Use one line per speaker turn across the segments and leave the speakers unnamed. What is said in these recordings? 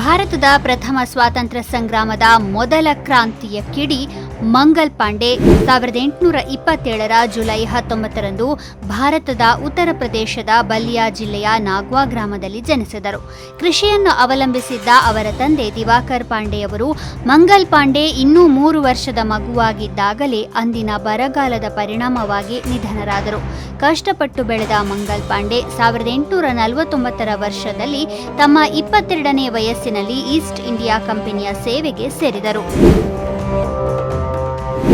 ಭಾರತದ ಪ್ರಥಮ ಸ್ವಾತಂತ್ರ್ಯ ಸಂಗ್ರಾಮದ ಮೊದಲ ಕ್ರಾಂತಿಯ ಕಿಡಿ ಮಂಗಲ್ ಪಾಂಡೆ ಸಾವಿರದ ಎಂಟುನೂರ ಇಪ್ಪತ್ತೇಳರ ಜುಲೈ ಹತ್ತೊಂಬತ್ತರಂದು ಭಾರತದ ಉತ್ತರ ಪ್ರದೇಶದ ಬಲ್ಲಿಯಾ ಜಿಲ್ಲೆಯ ನಾಗ್ವಾ ಗ್ರಾಮದಲ್ಲಿ ಜನಿಸಿದರು. ಕೃಷಿಯನ್ನು ಅವಲಂಬಿಸಿದ್ದ ಅವರ ತಂದೆ ದಿವಾಕರ್ ಪಾಂಡೆಯವರು ಮಂಗಲ್ ಪಾಂಡೆ ಇನ್ನೂ ಮೂರು ವರ್ಷದ ಮಗುವಾಗಿದ್ದಾಗಲೇ ಅಂದಿನ ಬರಗಾಲದ ಪರಿಣಾಮವಾಗಿ ನಿಧನರಾದರು. ಕಷ್ಟಪಟ್ಟು ಬೆಳೆದ ಮಂಗಲ್ ಪಾಂಡೆ ಸಾವಿರದ ಎಂಟುನೂರ ನಲವತ್ತೊಂಬತ್ತರ ವರ್ಷದಲ್ಲಿ ತಮ್ಮ ಇಪ್ಪತ್ತೆರಡನೇ ವಯಸ್ಸಿನಲ್ಲಿ ಈಸ್ಟ್ ಇಂಡಿಯಾ ಕಂಪನಿಯ ಸೇವೆಗೆ ಸೇರಿದರು.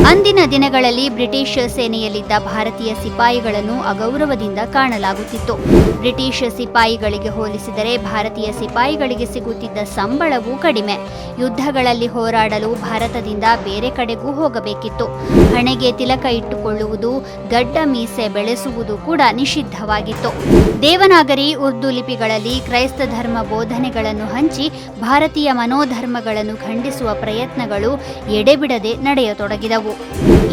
ಅಂದಿನ ದಿನಗಳಲ್ಲಿ ಬ್ರಿಟಿಷ್ ಸೇನೆಯಲ್ಲಿದ್ದ ಭಾರತೀಯ ಸಿಪಾಯಿಗಳನ್ನು ಅಗೌರವದಿಂದ ಕಾಣಲಾಗುತ್ತಿತ್ತು. ಬ್ರಿಟಿಷ್ ಸಿಪಾಯಿಗಳಿಗೆ ಹೋಲಿಸಿದರೆ ಭಾರತೀಯ ಸಿಪಾಯಿಗಳಿಗೆ ಸಿಗುತ್ತಿದ್ದ ಸಂಬಳವೂ ಕಡಿಮೆ. ಯುದ್ಧಗಳಲ್ಲಿ ಹೋರಾಡಲು ಭಾರತದಿಂದ ಬೇರೆ ಕಡೆಗೂ ಹೋಗಬೇಕಿತ್ತು. ಹಣೆಗೆ ತಿಲಕ ಇಟ್ಟುಕೊಳ್ಳುವುದು, ಗಡ್ಡ ಮೀಸೆ ಬೆಳೆಸುವುದು ಕೂಡ ನಿಷಿದ್ಧವಾಗಿತ್ತು. ದೇವನಾಗರಿ ಉರ್ದು ಲಿಪಿಗಳಲ್ಲಿ ಕ್ರೈಸ್ತ ಧರ್ಮ ಬೋಧನೆಗಳನ್ನು ಹಂಚಿ ಭಾರತೀಯ ಮನೋಧರ್ಮಗಳನ್ನು ಖಂಡಿಸುವ ಪ್ರಯತ್ನಗಳು ಎಡೆಬಿಡದೆ ನಡೆಯತೊಡಗಿದವು.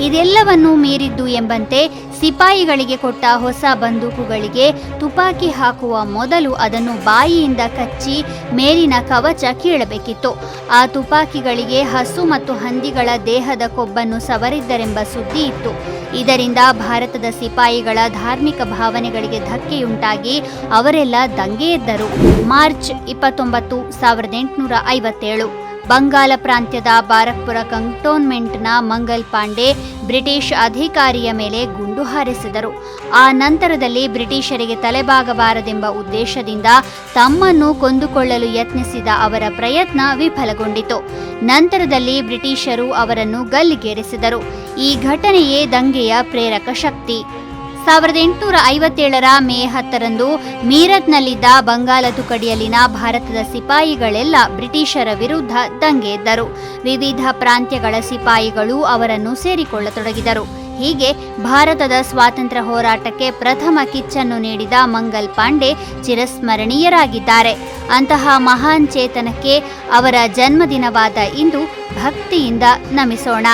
ಇದೆಲ್ಲವನ್ನೂ ಮೀರಿದ್ದು ಎಂಬಂತೆ ಸಿಪಾಯಿಗಳಿಗೆ ಕೊಟ್ಟ ಹೊಸ ಬಂದೂಕುಗಳಿಗೆ ತುಪಾಕಿ ಹಾಕುವ ಮೊದಲು ಅದನ್ನು ಬಾಯಿಯಿಂದ ಕಚ್ಚಿ ಮೇಲಿನ ಕವಚ ಕೀಳಬೇಕಿತ್ತು. ಆ ತುಪಾಕಿಗಳಿಗೆ ಹಸು ಮತ್ತು ಹಂದಿಗಳ ದೇಹದ ಕೊಬ್ಬನ್ನು ಸವರಿದ್ದರೆಂಬ ಸುದ್ದಿ ಇತ್ತು. ಇದರಿಂದ ಭಾರತದ ಸಿಪಾಯಿಗಳ ಧಾರ್ಮಿಕ ಭಾವನೆಗಳಿಗೆ ಧಕ್ಕೆಯುಂಟಾಗಿ ಅವರೆಲ್ಲ ದಂಗೆ ಎದ್ದರು. ಮಾರ್ಚ್ ಇಪ್ಪತ್ತೊಂಬತ್ತು, ಸಾವಿರದ ಎಂಟುನೂರ ಐವತ್ತೇಳು. ಬಂಗಾಲ ಪ್ರಾಂತ್ಯದ ಬಾರಕ್ಪುರ ಕಂಟೋನ್ಮೆಂಟ್ನ ಮಂಗಲ್ ಪಾಂಡೆ ಬ್ರಿಟಿಷ್ ಅಧಿಕಾರಿಯ ಮೇಲೆ ಗುಂಡು ಹಾರಿಸಿದರು. ಆ ನಂತರದಲ್ಲಿ ಬ್ರಿಟಿಷರಿಗೆ ತಲೆಬಾಗಬಾರದೆಂಬ ಉದ್ದೇಶದಿಂದ ತಮ್ಮನ್ನು ಕೊಂದುಕೊಳ್ಳಲು ಯತ್ನಿಸಿದ ಅವರ ಪ್ರಯತ್ನ ವಿಫಲಗೊಂಡಿತು. ನಂತರದಲ್ಲಿ ಬ್ರಿಟಿಷರು ಅವರನ್ನು ಗಲ್ಲಿಗೇರಿಸಿದರು. ಈ ಘಟನೆಯೇ ದಂಗೆಯ ಪ್ರೇರಕ ಶಕ್ತಿ. ಸಾವಿರದ ಎಂಟುನೂರ ಐವತ್ತೇಳರ ಮೇ ಹತ್ತರಂದು ಮೀರತ್ನಲ್ಲಿದ್ದ ಬಂಗಾಲ ತುಕಡಿಯಲ್ಲಿನ ಭಾರತದ ಸಿಪಾಯಿಗಳೆಲ್ಲ ಬ್ರಿಟಿಷರ ವಿರುದ್ಧ ದಂಗೆ ಎದ್ದರು. ವಿವಿಧ ಪ್ರಾಂತ್ಯಗಳ ಸಿಪಾಯಿಗಳು ಅವರನ್ನು ಸೇರಿಕೊಳ್ಳತೊಡಗಿದರು. ಹೀಗೆ ಭಾರತದ ಸ್ವಾತಂತ್ರ್ಯ ಹೋರಾಟಕ್ಕೆ ಪ್ರಥಮ ಕಿಚ್ಚನ್ನು ನೀಡಿದ ಮಂಗಲ್ ಪಾಂಡೆ ಚಿರಸ್ಮರಣೀಯರಾಗಿದ್ದಾರೆ. ಅಂತಹ ಮಹಾನ್ ಚೇತನಕ್ಕೆ ಅವರ ಜನ್ಮದಿನವಾದ ಇಂದು ಭಕ್ತಿಯಿಂದ ನಮಿಸೋಣ.